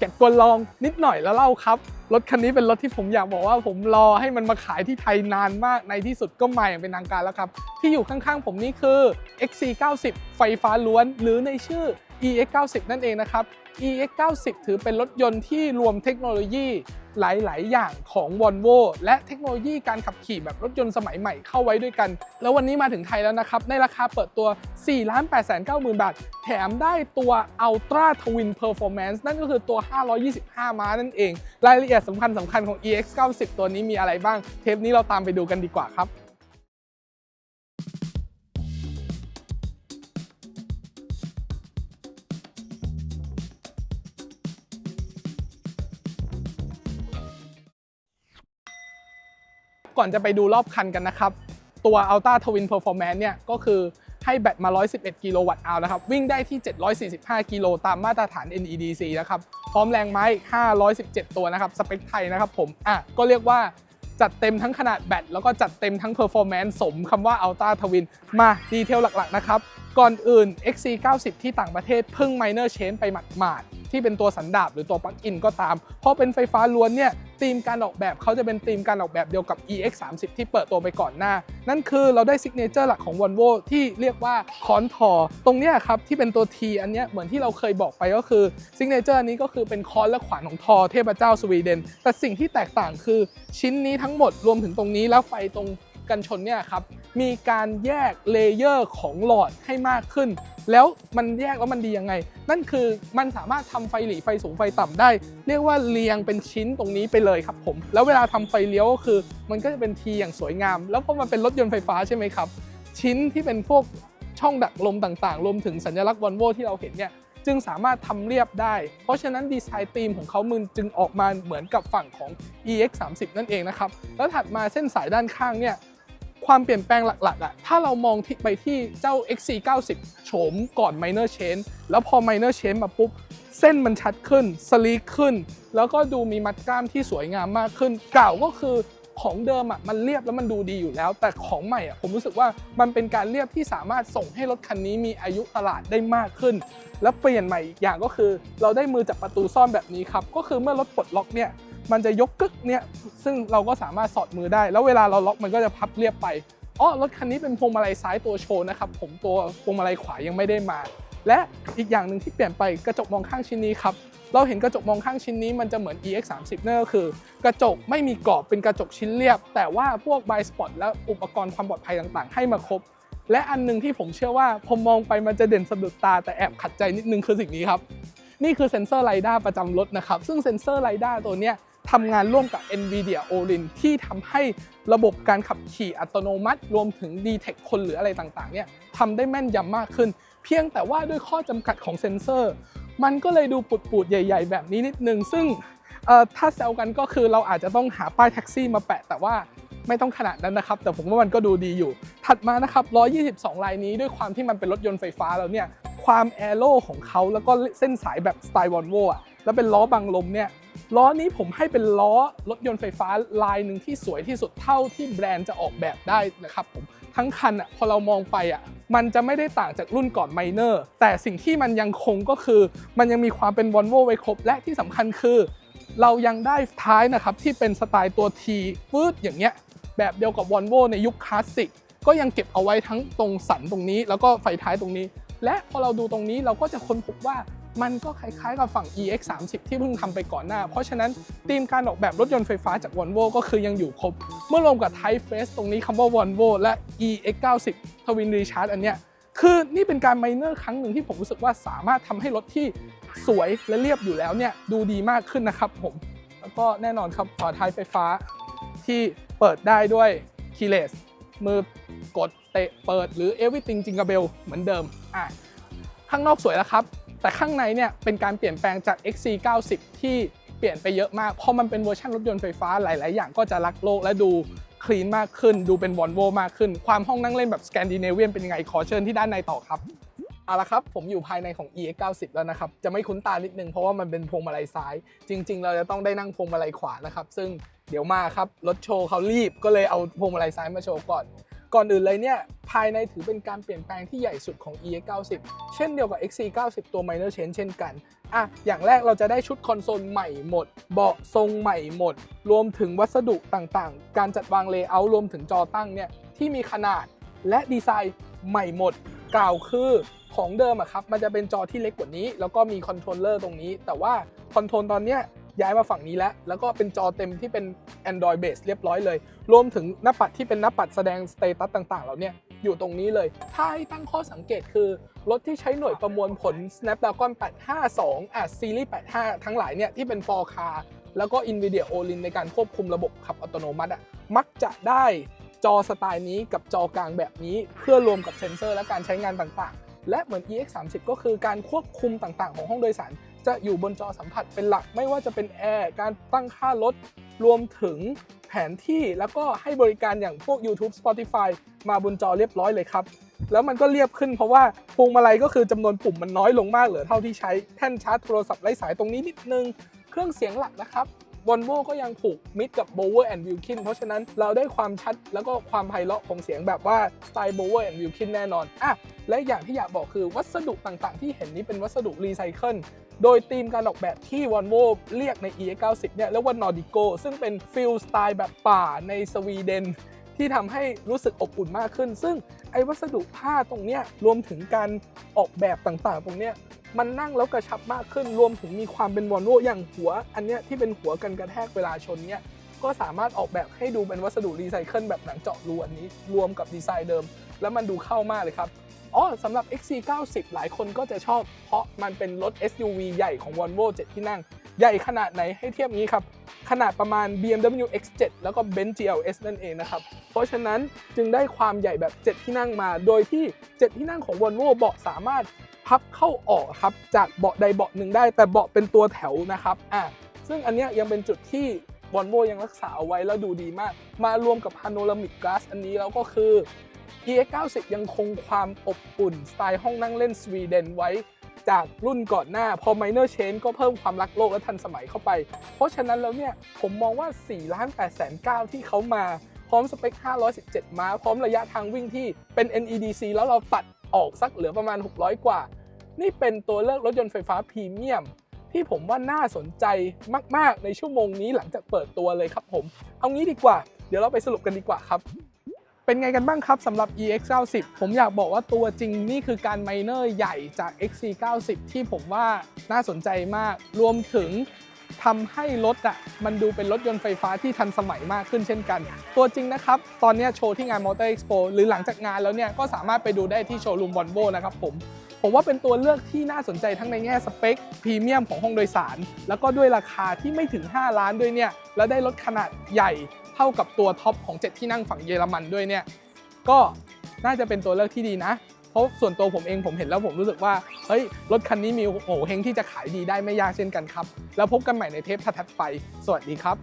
เก็บกลลองนิดหน่อยแล้วเล่าครับ รถคันนี้เป็นรถที่ผมอยากบอกว่าผมรอให้มันมาขายที่ไทยนานมากในที่สุดก็มาอย่างเป็นทางการแล้วครับ ที่อยู่ข้างๆผมนี่คือ XC90 ไฟฟ้าล้วน หรือในชื่อ EX90 นั่นเองนะครับ EX90 ถือเป็นรถยนต์ที่รวมเทคโนโลยีหลาย ๆ อย่างของ Volvo และเทคโนโลยีการขับขี่แบบรถยนต์สมัยใหม่เข้าไว้ด้วยกัน แล้ววันนี้มาถึงไทยแล้วนะครับ ในราคาเปิดตัว 4 8 9 0 0 0 0บาท แถมได้ตัว Ultra Twin Performance นั่นก็คือตัว 525 ม้านั่นเอง รายละเอียดสำคัญสำคัญของ EX90 ตัวนี้มีอะไรบ้าง เทปนี้เราตามไปดูกันดีกว่าครับ ก่อนจะไปดูรอบคันกันนะครับ ตัว Ultra Twin Performance เนี่ยก็คือให้แบตมา 111 กิโลวัตต์เอานะครับ วิ่งได้ที่ 745 กิโลตามมาตรฐาน NEDC นะครับ พร้อมแรงไม้517 ตัวนะครับ สเปคไทยนะครับผม อะ ก็เรียกว่าจัดเต็มทั้งขนาดแบต แล้วก็จัดเต็มทั้ง Performance สมคำว่า Ultra Twin มาดีเทลหลักๆ นะครับ ก่อนอื่น XC90 ที่ต่างประเทศเพิ่ง minor change ไปหมาดๆ ที่เป็นตัวสันดาบหรือตัวปลั๊กอินก็ตามเพราะเป็นไฟฟ้าล้วนเนี่ยธีมการออกแบบเขาจะเป็นธีมการออกแบบเดียวกับ EX30 ที่เปิดตัวไปก่อนหน้า นั่นคือเราได้ซิกเนเจอร์หลักของ Volvo ที่เรียกว่าคอนทอตรงนี้ครับที่เป็นตัว T อันนี้เหมือนที่เราเคยบอกไปก็คือซิกเนเจอร์อันนี้ก็คือเป็นคอนและขวานของทอเทพเจ้าสวีเดน แต่สิ่งที่แตกต่างคือชิ้นนี้ทั้งหมดรวมถึงตรงนี้แล้วไฟตรง กันชนเนี่ยครับมีการแยกเลเยอร์ของหลอดให้มากขึ้น แล้วมันแยกแล้วมันดียังไง นั่นคือมันสามารถทำไฟหลีไฟสูงไฟต่ำได้ เรียกว่าเรียงเป็นชิ้นตรงนี้ไปเลยครับผม แล้วเวลาทำไฟเลี้ยวก็คือ มันก็จะเป็นทีอย่างสวยงาม แล้วพอมันเป็นรถยนต์ไฟฟ้าใช่ไหมครับ ชิ้นที่เป็นพวกช่องดักลมต่างๆ รวมถึงสัญลักษณ์วอลโวที่เราเห็นเนี่ยจึงสามารถทำเรียบได้ เพราะฉะนั้นดีไซน์ธีมของเขามันจึงออกมาเหมือนกับฝั่งของ EX30 นั่นเองนะครับ แล้วถัดมาเส้นสายด้านข้างเนี่ย ความเปลี่ยนแปลงหลักๆอะถ้าเรามองไปที่เจ้า XC90 โฉมก่อน Minor Change แล้วพอ Minor Change มาปุ๊บ เส้นมันชัดขึ้น สลีกขึ้น แล้วก็ดูมีมัดกล้ามที่สวยงามมากขึ้น เก่าก็คือ ของเดิมอะมันเรียบแล้วมันดูดีอยู่แล้ว แต่ของใหม่อะผมรู้สึกว่ามันเป็นการเรียบที่สามารถส่งให้รถคันนี้มีอายุตลาดได้มากขึ้น แล้วเปลี่ยนใหม่อีกอย่างก็คือ เราได้มือจับประตูซ่อนแบบนี้ครับก็คือเมื่อรถปลดล็อกเนี่ยมันจะยกกึกเนี่ยซึ่งเราก็สามารถสอดมือได้ แล้วเวลาเราล็อกมันก็จะพับเรียบไปอ๋อรถคันนี้เป็นพวงมาลัยซ้ายตัวโชว์นะครับผมตัวพวงมาลัยขวายังไม่ได้มา และอีกอย่างหนึ่งที่เปลี่ยนไปกระจกมองข้างชิ้นนี้ครับ เราเห็นกระจกมองข้างชิ้นนี้มันจะเหมือน EX30 นั่นก็คือ กระจกไม่มีกรอบเป็นกระจกชิ้นเรียบ แต่ว่าพวก b บ s p o t และอุปกรณ์ความปลอดภัยต่างๆ ให้มาครบ และอันหนึงที่ผมเชื่อว่าพอมองไปมันจะเด่นสะดุดตาแต่แอบขัดใจนิดนึงคือสิ่งนี้ครับนี่คือเซ็นเซอร์ไรด้าประจำรถนะครับ ซึ่งเซ็นเซอร์ไรด้าตัวเนี้ยทำงานร่วมกับ NVIDIA Orin ที่ทำให้ระบบการขับขี่อัตโนมัติ รวมถึง detect คนหรืออะไรต่างๆเนี่ยทำได้แม่นยำมากขึ้น เพียงแต่ว่าด้วยข้อจำกัดของเซ็นเซอร์ มันก็เลยดูปุดๆใหญ่ ๆ แบบนี้นิดนึง ซึ่งถ้าแซวกันก็คือเราอาจจะต้องหาป้ายแท็กซี่มาแปะ แต่ว่าไม่ต้องขนาดนั้นนะครับ แต่ผมว่ามันก็ดูดีอยู่ ถัดมานะครับ 122 ลายนี้ด้วยความที่มันเป็นรถยนต์ไฟฟ้าแล้วเนี่ย ความแอโร่ของเขาแล้วก็เส้นสายแบบสไตล์วอลโว่อะแล้วเป็นล้อบังลมเนี่ย ล้อนี้ผมให้เป็นล้อรถยนต์ไฟฟ้าลายหนึ่งที่สวยที่สุดเท่าที่แบรนด์จะออกแบบได้นะครับผม ทั้งคันอะพอเรามองไปอะ มันจะไม่ได้ต่างจากรุ่นก่อนไมเนอร์แต่สิ่งที่มันยังคงก็คือ มันยังมีความเป็นวอลโวไว้ครบ และที่สำคัญคือ เรายังได้ท้ายนะครับที่เป็นสไตล์ตัว T ฟืดอย่างเงี้ยแบบเดียวกับวอลโวในยุคคลาสสิกก็ยังเก็บเอาไว้ทั้งตรงสันตรงนี้ แล้วก็ไฟท้ายตรงนี้ และพอเราดูตรงนี้เราก็จะค้นพบว่า มันก็คล้ายๆกับฝั่ง EX30 ที่เพิ่งทำไปก่อนหน้า เพราะฉะนั้นธีมการออกแบบรถยนต์ไฟฟ้าจาก Volvo ก็คือยังอยู่ครบ เมื่อรวมกับ Type Face ตรงนี้คำว่า Volvo และ EX90 Twin Recharge อันเนี้ยคือนี่เป็นการไมเนอร์ครั้งหนึ่งที่ผมรู้สึกว่าสามารถทำให้รถที่สวยและเรียบอยู่แล้วเนี่ยดูดีมากขึ้นนะครับผม แล้วก็แน่นอนครับฝาท้ายไฟฟ้าที่เปิดได้ด้วยคีเลสมือกดเตะเปิดหรือ everything jingle bell เหมือนเดิมอะข้างนอกสวยแล้วครับ แต่ข้างในเนี่ยเป็นการเปลี่ยนแปลงจาก XC90 ที่เปลี่ยนไปเยอะมากพราะมันเป็นเวอร์ชันรถยนต์ไฟฟ้าหลาย ๆ อย่างก็จะรักโลกและดูคลีนมากขึ้น ดูเป็นวอลโวมากขึ้น ความห้องนั่งเล่นแบบสแกนดิเนเวียนเป็นยังไงขอเชิญที่ด้านในต่อครับเอาละครับ ผมอยู่ภายในของ EX90 แล้วนะครับ จะไม่คุ้นตานิดนึงเพราะว่ามันเป็นพวงมาลัยซ้าย จริง ๆ เราจะต้องได้นั่งพวงมาลัยขวานะครับ ซึ่งเดี๋ยวมาครับ รถโชว์เขารีบก็เลยเอาพวงมาลัยซ้ายมาโชว์ก่อน ก่อนอื่นเลยเนี่ยภายในถือเป็นการเปลี่ยนแปลงที่ใหญ่สุดของ EX 90 เช่นเดียวกับ XC 90 ตัว minor change เช่นกันอะอย่างแรกเราจะได้ชุดคอนโซลใหม่หมด เบาะทรงใหม่หมด รวมถึงวัสดุต่างๆ การจัดวางเลเยอร์รวมถึงจอตั้งเนี่ยที่มีขนาดและดีไซน์ใหม่หมด กล่าวคือของเดิมอะครับมันจะเป็นจอที่เล็กกว่านี้ แล้วก็มีคอนโทรลเลอร์ตรงนี้ แต่ว่าคอนโทรลตอนเนี้ย ย้ายมาฝั่งนี้แล้ว แล้วก็เป็นจอเต็มที่เป็น Android base เรียบร้อยเลย รวมถึงหน้าปัดที่เป็นหน้าปัดแสดงสเตตัสต่างๆ เราเนี่ยอยู่ตรงนี้เลย ถ้าให้ตั้งข้อสังเกตคือ รถที่ใช้หน่วยประมวลผล Snapdragon 852 อะซีรีส์ 85 ทั้งหลายเนี่ยที่เป็น 4K แล้วก็ NVIDIA Orin ในการควบคุมระบบขับอัตโนมัติอะมักจะได้จอสไตล์นี้กับจอกลางแบบนี้ เพื่อรวมกับเซ็นเซอร์และการใช้งานต่างๆ และเหมือน EX30 ก็คือการควบคุมต่างๆ ของห้องโดยสาร จะอยู่บนจอสัมผัสเป็นหลัก ไม่ว่าจะเป็นแอร์การตั้งค่ารถรวมถึงแผนที่แล้วก็ให้บริการอย่างพวก YouTube Spotify มาบนจอเรียบร้อยเลยครับ แล้วมันก็เรียบขึ้นเพราะว่าพวงมาลัยก็คือจำนวนปุ่มมันน้อยลงมากเหลือเท่าที่ใช้แท่นชาร์จโทรศัพท์ไร้สายตรงนี้นิดนึง เครื่องเสียงหลักนะครับ วอลโว่ก็ยังผูกมิดกับโบเวอร์แอนด์วิลคินเพราะฉะนั้นเราได้ความชัดแล้วก็ความไพเราะของเสียงแบบว่าสไตล์โบเวอร์แอนด์วิลคินแน่นอนอะและอย่างที่อยากบอกคือวัสดุต่างๆ ที่เห็นนี้เป็นวัสดุรีไซเคิลโดยธีมการออกแบบที่วอลโว่เรียกใน e 9 0เนี่ยเรียกว่านอร์ดิโกซึ่งเป็นฟิลสไตล์แบบป่าในสวีเดน ที่ทำให้รู้สึกอบอุ่นมากขึ้น ซึ่งไอ้วัสดุผ้าตรงเนี้ยรวมถึงการออกแบบต่างๆ ตรงเนี้ยมันนั่งแล้วกระชับมากขึ้น รวมถึงมีความเป็นวอลโวอย่างหัว อันเนี้ยที่เป็นหัวกันกระแทกเวลาชนเนี่ยก็สามารถออกแบบให้ดูเป็นวัสดุรีไซเคิลแบบหนังเจาะรูอันนี้ รวมกับดีไซน์เดิม แล้วมันดูเข้ามากเลยครับอ๋อสำหรับ XC90 หลายคนก็จะชอบ เพราะมันเป็นรถ SUV ใหญ่ของ Volvo 7 ที่นั่ง ใหญ่ขนาดไหนให้เทียบงี้ครับ ขนาดประมาณ BMW X7 แล้วก็ Benz GLS นั่นเองนะครับ เพราะฉะนั้นจึงได้ความใหญ่แบบ 7 ที่นั่งมา โดยที่ 7 ที่นั่งของ Volvo เบาะสามารถพับเข้าออกครับ จากเบาะใดเบาะหนึ่งได้ แต่เบาะเป็นตัวแถวนะครับอะซึ่งอันนี้ยยังเป็นจุดที่ Volvo ยังรักษาเอาไว้แล้วดูดีมาก มารวมกับ Panoramic Glass อันนี้แล้วก็คือ EX90 ยังคงความอบอุ่น สไตล์ห้องนั่งเล่นสวีเดนไว้ จากรุ่นก่อนหน้า พอ Minor Change ก็เพิ่มความรักโลกและทันสมัยเข้าไป เพราะฉะนั้นแล้วเนี่ยผมมองว่า4ล้าน8แสน9ที่เขามาพร้อมสเปค 517 ม้า พร้อมระยะทางวิ่งที่เป็น NEDC แล้วเราตัดออกสักเหลือประมาณ 600 กว่า นี่เป็นตัวเลือกรถยนต์ไฟฟ้าพรีเมียม ที่ผมว่าน่าสนใจมาก ๆ ในชั่วโมงนี้หลังจากเปิดตัวเลยครับผม เอางี้ดีกว่า เดี๋ยวเราไปสรุปกันดีกว่าครับ เป็นไงกันบ้างครับสำหรับ EX90 ผมอยากบอกว่าตัวจริงนี่คือการไมเนอร์ใหญ่จาก XC90 ที่ผมว่าน่าสนใจมาก รวมถึงทำให้รถอะมันดูเป็นรถยนต์ไฟฟ้าที่ทันสมัยมากขึ้นเช่นกัน ตัวจริงนะครับ ตอนนี้โชว์ที่งาน Motor Expo หรือหลังจากงานแล้วเนี่ย ก็สามารถไปดูได้ที่โชว์รูม Volvo นะครับผมผมว่าเป็นตัวเลือกที่น่าสนใจทั้งในแง่สเปคพรีเมียมของห้องโดยสาร แล้วก็ด้วยราคาที่ไม่ถึง 5 ล้านด้วยเนี่ย แล้วได้รถขนาดใหญ่ เท่ากับตัวท็อปของ 7 ที่นั่งฝั่งเยอรมันด้วยเนี่ยก็น่าจะเป็นตัวเลือกที่ดีนะ เพราะส่วนตัวผมเองผมเห็นแล้วผมรู้สึกว่า เฮ้ย รถคันนี้มีโอ้โหเฮงที่จะขายดีได้ไม่ยากเช่นกันครับ แล้วพบกันใหม่ในเทปถัดไป สวัสดีครับ